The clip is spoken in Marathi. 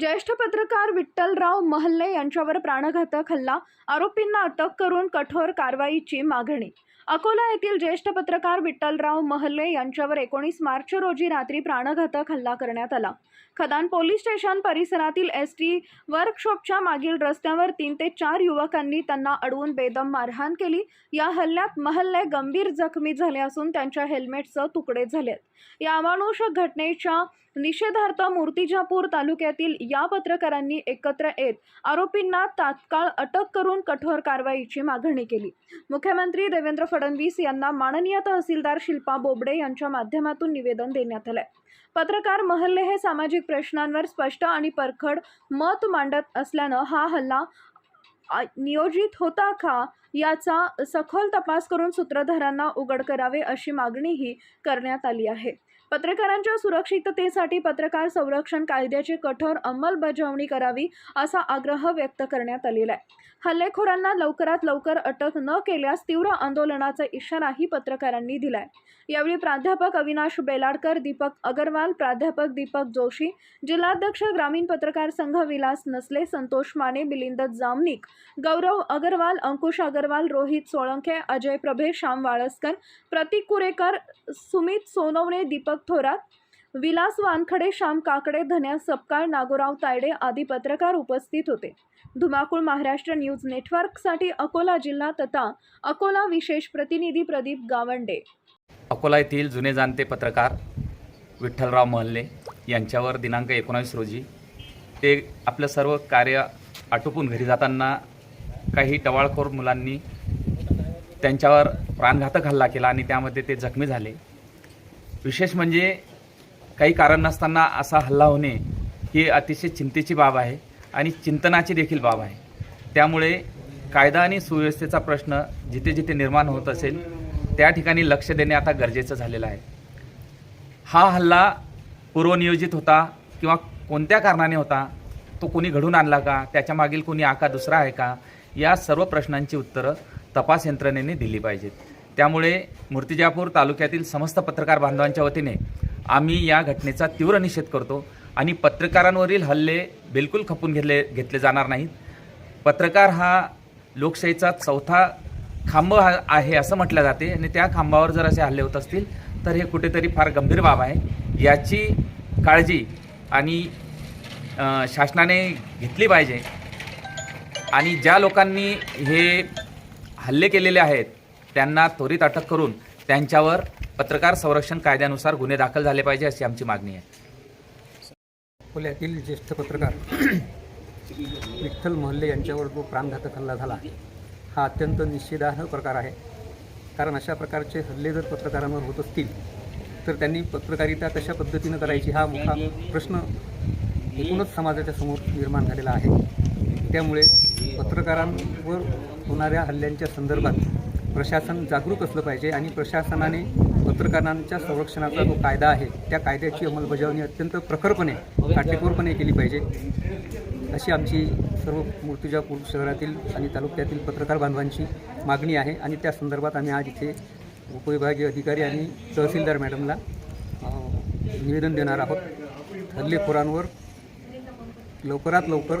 ज्येष्ठ पत्रकार विठ्ठलराव महल्ले यांच्यावर प्राणघातक हल्ला आरोपींना अटक करून कठोर कारवाईची मागणी अकोला येथील ज्येष्ठ पत्रकार विठ्ठलराव महल्ले यांच्यावर एकोणीस मार्च रोजी रात्री प्राणघातक हल्ला करण्यात आला. खदान पोलीस स्टेशन परिसरातील एस टी वर्कशॉपच्या मागील रस्त्यावर तीन ते चार युवकांनी त्यांना अडवून बेदम मारहाण केली. या हल्ल्यात महल्ले गंभीर जखमी झाले असून त्यांच्या हेल्मेटचं तुकडे झालेत. या अमानुष घटनेच्या निषेधार्थ मूर्तिजापूर तालुक्यातील या पत्रकारांनी एकत्र येत आरोपींना तात्काळ अटक करून कठोर कारवाईची मागणी केली. मुख्यमंत्री देवेंद्र फडणवीस यांना माननीय तहसीलदार शिल्पा बोबडे यांच्या माध्यमातून निवेदन देण्यात आलंय. पत्रकार महल्ले हे सामाजिक प्रश्नांवर स्पष्ट आणि परखड मत मांडत असल्यानं हा हल्ला नियोजित होता का याचा सखोल तपास करून सूत्रधारांना उघड करावे अशी मागणीही करण्यात आली आहे. पत्रकारांच्या सुरक्षिततेसाठी पत्रकार संरक्षण कायद्याची कठोर अंमलबजावणी करावी असा आग्रह व्यक्त करण्यात आलेला आहे. हल्लेखोरांना लवकरात लवकर अटक न केल्यास तीव्र आंदोलनाचा इशाराही पत्रकारांनी दिलाय. यावेळी प्राध्यापक अविनाश बेलाडकर दीपक अगरवाल प्राध्यापक दीपक जोशी जिल्हाध्यक्ष ग्रामीण पत्रकार संघ विलास नसले संतोष माने मिलिंद जामनिक गौरव अगरवाल अंकुश अगरवाल रोहित सोळंके अजय प्रभे श्याम वाळस्कर प्रतीक कुरेकर सुमित सोनवणे दीपक थोरात विलास वानखडे श्याम काकडे धन्या सपकाळ नागोराव तायडे आदी पत्रकार उपस्थित होते. धुमाकूळ महाराष्ट्र न्यूज नेटवर्कसाठी अकोला जिल्हा तथा अकोला विशेष प्रतिनिधी प्रदीप गावंडे. अकोला येथील जुने जाणते पत्रकार विठ्ठलराव महल्ले यांच्यावर दिनांक एकोणावीस रोजी ते आपलं सर्व कार्य आटोपून घरी जाताना काही टवाळखोर मुलांनी त्यांच्यावर प्राणघातक हल्ला केला आणि त्यामध्ये ते जखमी झाले. विशेष म्हणजे काही कारण नसताना असा हल्ला होणे ही अतिशय चिंतेची बाब आहे आणि चिंतनाची देखील बाब आहे. त्यामुळे कायदा आणि सुव्यवस्थेचा प्रश्न जिथे जिथे निर्माण होत असेल त्या ठिकाणी लक्ष देणे आता गरजेचं झालेलं आहे. हा हल्ला पूर्वनियोजित होता किंवा कोणत्या कारणाने होता तो कोणी घडून आणला का त्याच्यामागील कुणी कोणी आका दुसरा आहे का या सर्व प्रश्नांची उत्तरं तपास यंत्रणेने दिली पाहिजेत. त्यामुळे मूर्तिजापूर तालुक्यातील समस्त पत्रकार बांधवांच्या वतीने आम्ही या घटनेचा तीव्र निषेध करतो आणि पत्रकारांवरील हल्ले बिलकुल खपून घेतले घेतले जाणार नाहीत. पत्रकार हा लोकशाहीचा चौथा खांब हा- आहे असं म्हटलं जाते आणि त्या खांबावर जर असे हल्ले होत असतील तर हे कुठेतरी फार गंभीर बाब आहे. याची काळजी आणि शासनाने घेतली पाहिजे. आणि ज्या लोकांनी हे हल्ले केलेले आहेत त्यांना त्वरित अटक करून त्यांच्यावर पत्रकार संरक्षण कायद्यानुसार गुन्हे दाखल झाले पाहिजे अशी आमची मागणी आहे. अकोल्यातील ज्येष्ठ पत्रकार विठ्ठल महल्ले यांच्यावर जो प्राणघातक हल्ला झाला हा अत्यंत निषेधार्ह प्रकार आहे. कारण अशा प्रकारचे हल्ले जर पत्रकारांवर होत असतील तर त्यांनी पत्रकारिता कशा पद्धतीनं करायची हा मोठा प्रश्न एकूणच समाजाच्या समोर निर्माण झालेला आहे. त्यामुळे पत्रकारांवर होणाऱ्या हल्ल्यांच्या संदर्भात प्रशासन जागरूक असलं पाहिजे आणि प्रशासनाने पत्रकारांच्या संरक्षणाचा जो कायदा आहे त्या कायद्याची अंमलबजावणी अत्यंत प्रखरपणे काटेकोरपणे केली पाहिजे. अशी आमची सर्व मूर्तिजापूर शहरातील आणि तालुक्यातील पत्रकार बांधवांची मागणी आहे आणि त्या संदर्भात आम्ही आज इथे उपविभागीय अधिकारी आणि तहसीलदार मॅडमला निवेदन देणार आहोत. हल्लेखोरांवर लवकरात लवकर